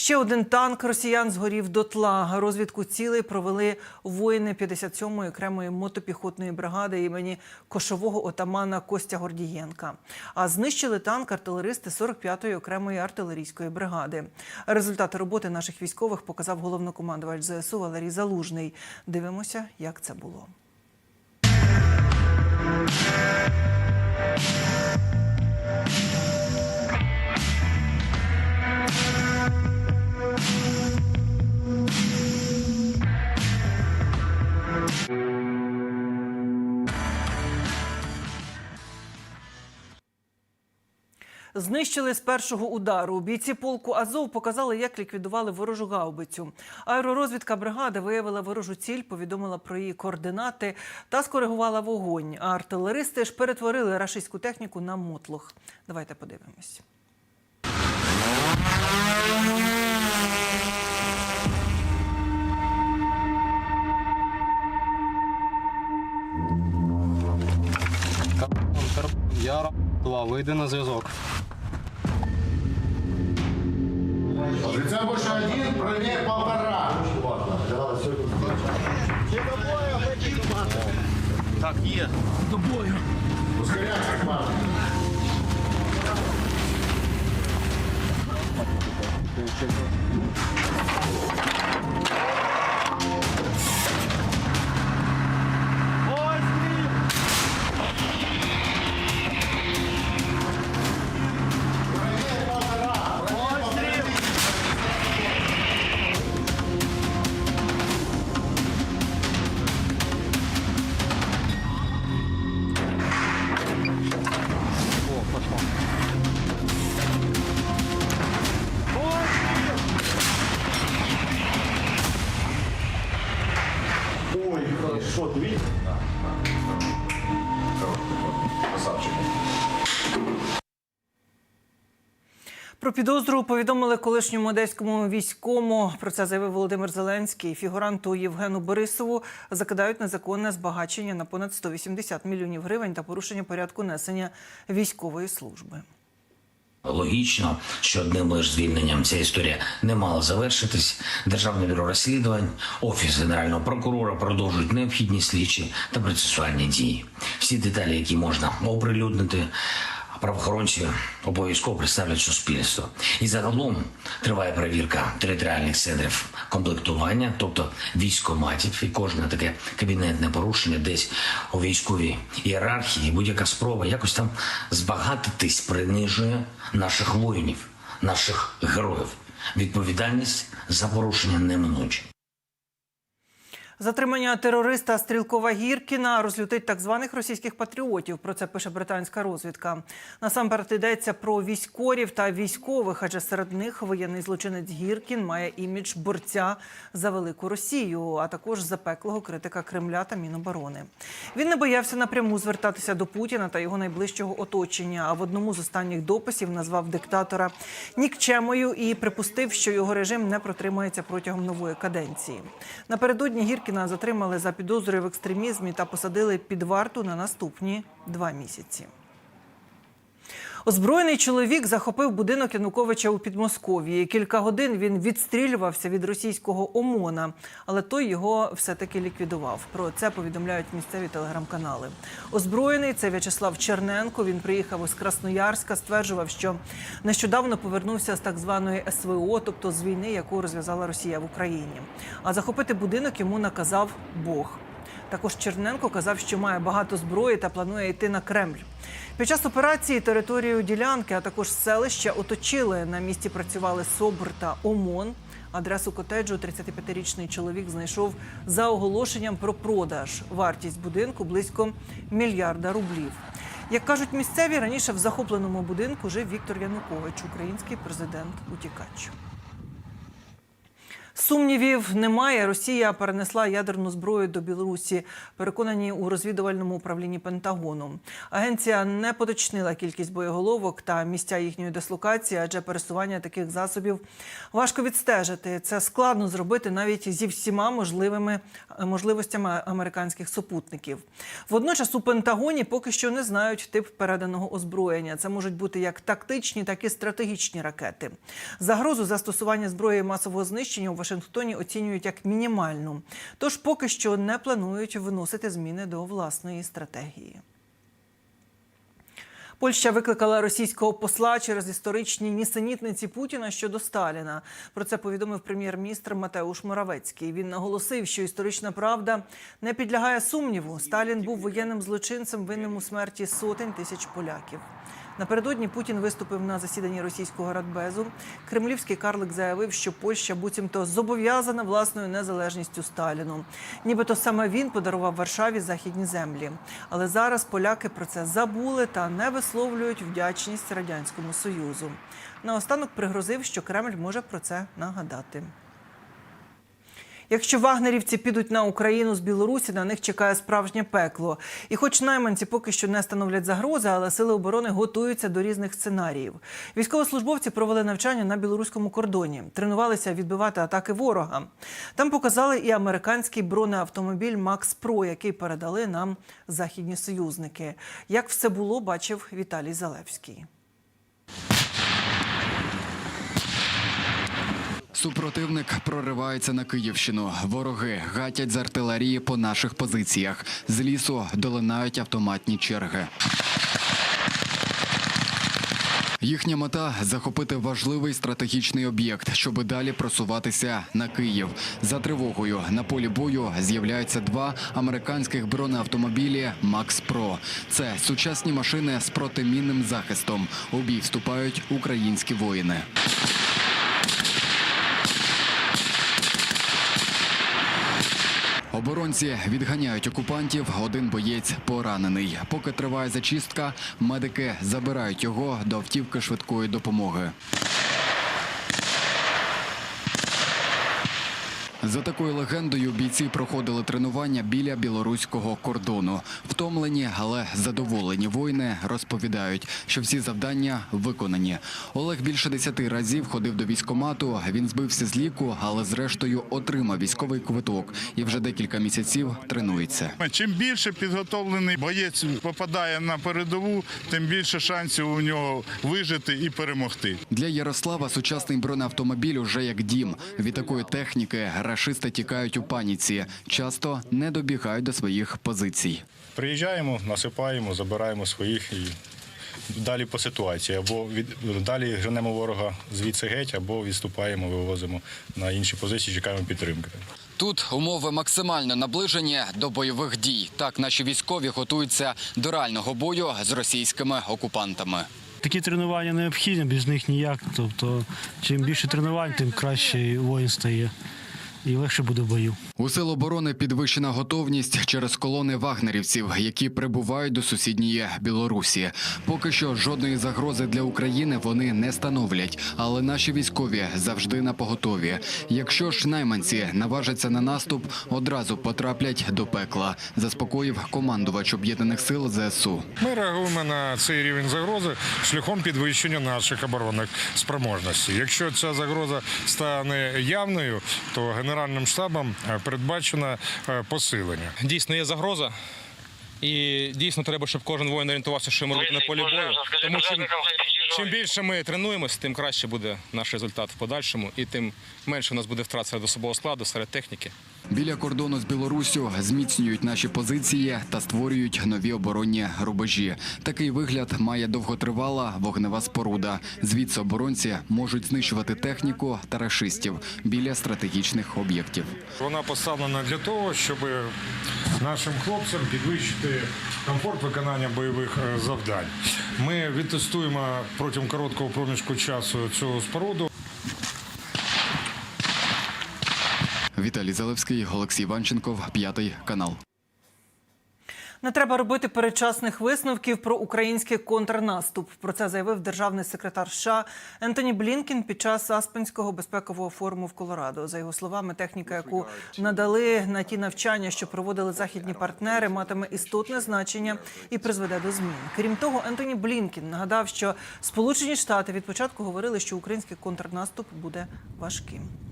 Ще один танк росіян згорів дотла. Розвідку цілей провели воїни 57-ї окремої мотопіхотної бригади імені кошового отамана Костя Гордієнка. А знищили танк артилеристи 45-ї окремої артилерійської бригади. Результати роботи наших військових показав головнокомандувач ЗСУ Валерій Залужний. Дивимося, як це було. Знищили з першого удару. Бійці полку Азов показали, як ліквідували ворожу гаубицю. Аеророзвідка бригади виявила ворожу ціль, повідомила про її координати та скоригувала вогонь. А артилеристи ж перетворили рашистську техніку на мотлох. Давайте подивимось. Я два, вийди на зв'язок. Лица больше один, правее полтора. Так, є. Ускоряйся, команда. О, Про підозру повідомили колишньому одеському війському. Про це заявив Володимир Зеленський. Фігуранту Євгену Борисову закидають незаконне збагачення на понад 180 мільйонів гривень та порушення порядку несення військової служби. Логічно, що одним лише звільненням ця історія не мала завершитись. Державне бюро розслідувань, офіс генерального прокурора продовжують необхідні слідчі та процесуальні дії. Всі деталі, які можна оприлюднити, правоохоронці обов'язково представлять суспільство. І загалом триває перевірка територіальних центрів комплектування, тобто військоматів, і кожне таке кабінетне порушення десь у військовій ієрархії, будь-яка спроба якось там збагатитись принижує наших воїнів, наших героїв. Відповідальність за порушення неминуча. Затримання терориста Стрілкова Гіркіна розлютить так званих російських патріотів. Про це пише британська розвідка. Насамперед йдеться про військорів та військових, адже серед них воєнний злочинець Гіркін має імідж борця за велику Росію, а також запеклого критика Кремля та Міноборони. Він не боявся напряму звертатися до Путіна та його найближчого оточення. А в одному з останніх дописів назвав диктатора нікчемою і припустив, що його режим не протримається протягом нової каденції. Напередодні Гіркіна затримали за підозрою в екстремізмі та посадили під варту на наступні два місяці. Озброєний чоловік захопив будинок Януковича у Підмосков'ї. Кілька годин він відстрілювався від російського ОМОНа, але той його все-таки ліквідував. Про це повідомляють місцеві телеграм-канали. Озброєний це В'ячеслав Черненко. Він приїхав із Красноярська, стверджував, що нещодавно повернувся з так званої СВО, тобто з війни, яку розв'язала Росія в Україні. А захопити будинок йому наказав Бог. Також Черненко казав, що має багато зброї та планує йти на Кремль. Під час операції територію ділянки, а також селища оточили. На місці працювали СОБР та ОМОН. Адресу котеджу 35-річний чоловік знайшов за оголошенням про продаж. Вартість будинку близько мільярда рублів. Як кажуть місцеві, раніше в захопленому будинку жив Віктор Янукович, український президент утікач. Сумнівів немає. Росія перенесла ядерну зброю до Білорусі. Переконані у розвідувальному управлінні Пентагону. Агенція не поточнила кількість боєголовок та місця їхньої дислокації, адже пересування таких засобів важко відстежити. Це складно зробити навіть зі всіма можливими можливостями американських супутників. Водночас у Пентагоні поки що не знають тип переданого озброєння. Це можуть бути як тактичні, так і стратегічні ракети. Загрозу застосування зброї масового знищення у Вашингтоні оцінюють як мінімальну. Тож поки що не планують вносити зміни до власної стратегії. Польща викликала російського посла через історичні нісенітниці Путіна щодо Сталіна. Про це повідомив прем'єр-міністр Матеуш Моравецький. Він наголосив, що історична правда не підлягає сумніву. Сталін був воєнним злочинцем, винним у смерті сотень тисяч поляків. Напередодні Путін виступив на засіданні російського радбезу. Кремлівський карлик заявив, що Польща буцімто зобов'язана власною незалежністю Сталіну. Нібито саме він подарував Варшаві західні землі. Але зараз поляки про це забули та не висловлюють вдячність радянському союзу. Наостанок пригрозив, що Кремль може про це нагадати. Якщо вагнерівці підуть на Україну з Білорусі, на них чекає справжнє пекло. І хоч найманці поки що не становлять загрози, але сили оборони готуються до різних сценаріїв. Військовослужбовці провели навчання на білоруському кордоні, тренувалися відбивати атаки ворога. Там показали і американський бронеавтомобіль Макс Про, який передали нам західні союзники. Як все було, бачив Віталій Залевський. Супротивник проривається на Київщину. Вороги гатять з артилерії по наших позиціях. З лісу долинають автоматні черги. Їхня мета захопити важливий стратегічний об'єкт, щоб далі просуватися на Київ. За тривогою на полі бою з'являються два американських бронеавтомобілі Макс Про. Це сучасні машини з протимінним захистом. У бій вступають українські воїни. Оборонці відганяють окупантів. Один боєць поранений. Поки триває зачистка, медики забирають його до автівки швидкої допомоги. За такою легендою бійці проходили тренування біля білоруського кордону. Втомлені, але задоволені воїни розповідають, що всі завдання виконані. Олег більше десяти разів ходив до військомату. Він збився з ліку, але зрештою отримав військовий квиток і вже декілька місяців тренується. Чим більше підготовлений боєць попадає на передову, тим більше шансів у нього вижити і перемогти. Для Ярослава сучасний бронеавтомобіль уже як дім. Від такої техніки рашисти тікають у паніці, часто не добігають до своїх позицій. Приїжджаємо, насипаємо, забираємо своїх і далі по ситуації. Або від далі женемо ворога звідси геть, або відступаємо, вивозимо на інші позиції, чекаємо підтримки. Тут умови максимально наближені до бойових дій. Так наші військові готуються до реального бою з російськими окупантами. Такі тренування необхідні, без них ніяк. Тобто, чим більше тренувань, тим краще воїн стає і легше буде в бою. У сил оборони підвищена готовність через колони вагнерівців, які прибувають до сусідньої Білорусі. Поки що жодної загрози для України вони не становлять, але наші військові завжди на поготові. Якщо ж найманці наважаться на наступ, одразу потраплять до пекла. Заспокоїв командувач об'єднаних сил ЗСУ. Ми реагуємо на цей рівень загрози шляхом підвищення наших оборонних спроможностей. Якщо ця загроза стане явною, то генеральним штабом е, передбачено е, посилення. дійсно є загроза. І дійсно треба, щоб кожен воїн орієнтувався, що йому робити на полі бою. Тому чим, чим більше ми тренуємося, тим краще буде наш результат в подальшому, і тим менше у нас буде втрат серед особового складу, серед техніки. Біля кордону з Білоруссю зміцнюють наші позиції та створюють нові оборонні рубежі. Такий вигляд має довготривала вогнева споруда. Звідси оборонці можуть знищувати техніку та рашистів біля стратегічних об'єктів. Вона поставлена для того, щоб нашим хлопцям підвищити комфорт виконання бойових е, завдань. Ми відтестуємо протягом короткого проміжку часу цю споруду. Віталій Залевський, Олексій Ванченков, п'ятий канал. Не треба робити передчасних висновків про український контрнаступ. Про це заявив державний секретар США Ентоні Блінкін під час Аспенського безпекового форуму в Колорадо. За його словами, техніка, яку надали на ті навчання, що проводили західні партнери, матиме істотне значення і призведе до змін. Крім того, Ентоні Блінкін нагадав, що Сполучені Штати від початку говорили, що український контрнаступ буде важким.